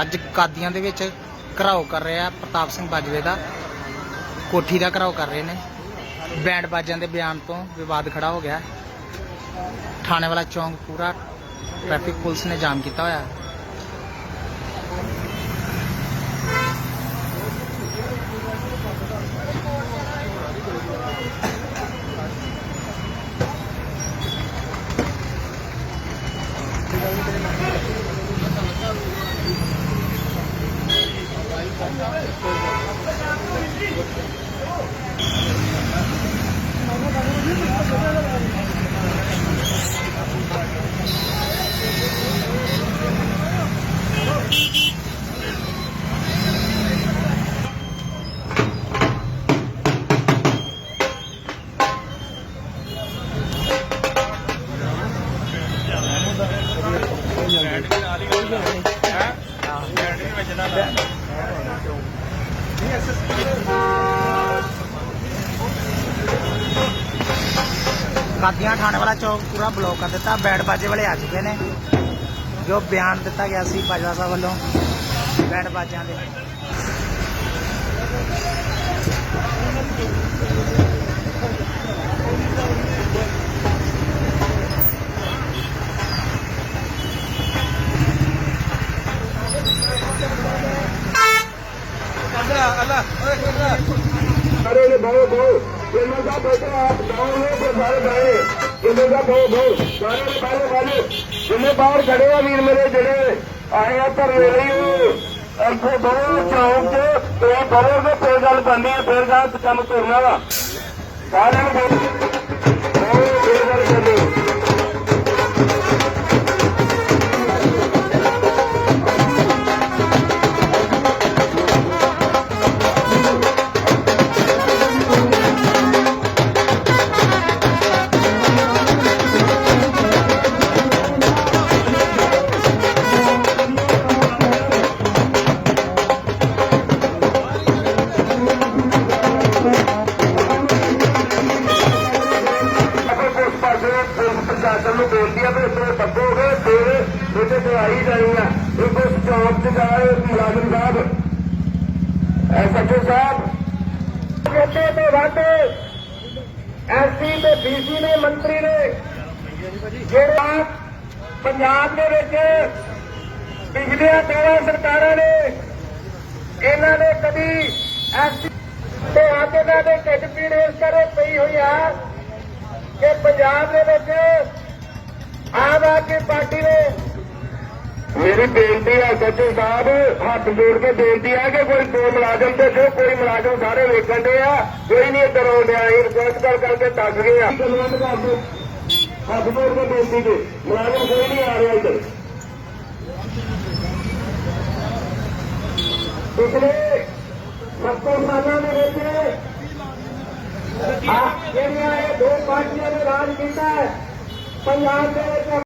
ਅੱਜ ਕਾਦੀਆਂ ਦੇ ਵਿੱਚ ਘਰਾਓ ਕਰ ਰਿਹਾ ਪ੍ਰਤਾਪ ਸਿੰਘ ਬਾਜਵੇ ਦਾ, ਕੋਠੀ ਦਾ ਘਰਾਓ ਕਰ ਰਹੇ ਨੇ। ਬੈਂਡ ਬਾਜਿਆਂ ਦੇ ਬਿਆਨ ਤੋਂ, ਵਿਵਾਦ ਖੜਾ ਹੋ ਗਿਆ। ਥਾਣੇ ਵਾਲਾ ਚੌਂਕ ਪੂਰਾ ਟ੍ਰੈਫਿਕ ਪੁਲਿਸ ਨੇ ਜਾਮ ਕੀਤਾ ਹੋਇਆ। ਹੈ। ਕਾਦੀਆਂ ਥਾਣੇ ਵਾਲਾ ਚੌਕ ਪੂਰਾ ਬਲੌਕ ਕਰ ਦਿੱਤਾ ਬੈਂਡ ਬਾਜੇ ਵਾਲੇ ਆ ਚੁੱਕੇ ਨੇ ਜੋ ਬਿਆਨ ਦਿੱਤਾ ਗਿਆ ਸੀ ਬਾਜਵਾ ਸਾਹਿਬ ਵੱਲੋਂ ਬੈਂਡ ਬਾਜਿਆਂ ਦੇ अरे ने भाओ भाओ ये मजा बैठो आप गाँव में तो सारे गाए ये मजा भाओ भाओ सारे ने पहले वाले जिन्हें बाहर खड़े हैं वीर मेरे जड़े आए हैं पर ले रही हूँ ਇੱਥੇ ਬਹੁਤ ਚੌਂਕ 'ਚ ਤੇ ਬਰੋਗੇ ਫੇਰ ਗੱਲ ਬਣਨੀ ਹੈ ਫੇਰ ਗੱਲ ਕੰਮ ਕਰਨਾ ਵਾ ਸਾਰਿਆਂ ਨੂੰ ਬਹੁਤ ਪ੍ਰਸ਼ਾਸਨ ਨੂੰ ਬੇਨਤੀ ਹੈ ਵੀ ਇਸ ਤੋਂ ਪੱਕੋਗੇ ਫਿਰ ਇਹਦੇ ਤੇ ਆਈ ਜਾਣੀ ਆ। ਇਹ ਉਸ ਚੌਂਕ 'ਚ ਜਾਏ ਮੁਲਾਜ਼ਮ ਸਾਹਿਬ। ਐਸਐਚਓ ਸਾਹਿਬ। ਵੱਡੇ ਤੋਂ ਵੱਧ ਐਸਸੀ ਤੇ ਬੀਸੀ ਨੇ ਮੰਤਰੀ ਨੇ ਜਿਹੜਾ ਪੰਜਾਬ ਦੇ ਵਿੱਚ ਪਿਛਲੀਆਂ ਤੇਰਾਂ ਸਰਕਾਰਾਂ ਨੇ, ਇਹਨਾਂ ਨੇ ਕਦੀ ਐਸਸੀ ਤੇ ਅੱਜ ਇਹਨਾਂ ਦੇ ਢਿੱਡ ਪੀੜ ਇਸ ਕਰੇ, ਪਈ ਹੋਈ ਆ ਕਿ ਪੰਜਾਬ ਦੇ ਵਿੱਚ ਆਮ ਆਦਮੀ ਪਾਰਟੀ ਨੇ ਮੇਰੀ ਬੇਨਤੀ ਹੈ ਸੱਚੇ ਸਾਹਿਬ ਹੱਥ ਜੋੜ ਕੇ ਬੇਨਤੀ ਹੈ ਕਿ ਕੋਈ ਦੋ ਮੁਲਾਜ਼ਮ ਤੇ ਜੋ ਕੋਈ ਮੁਲਾਜ਼ਮ ਸਾਰੇ ਵੇਖਣ ਦੇ ਆ ਕੋਈ ਨਹੀਂ ਇੱਧਰ ਆਉਂਦਿਆ ਇਹ ਰਿਕਵੈਸਟ ਕਰ ਕਰਕੇ ਦੱਸ ਗਏ ਆ। ਹੱਥ ਜੋੜ ਕੇ ਬੇਨਤੀ ਜੀ ਮੁਲਾਜ਼ਮ ਕੋਈ ਨਹੀਂ ਆ ਰਿਹਾ ਇੱਧਰ। ਪਿਛਲੇ 70 ਸਾਲਾਂ ਦੇ ਵਿੱਚ ਆ ਜਿਹੜੀਆਂ ਇਹ ਦੋ ਪਾਰਟੀਆਂ ਨੇ ਰਾਜ ਕੀਤਾ ਹੈ ਪੰਜਾਬ ਦੇ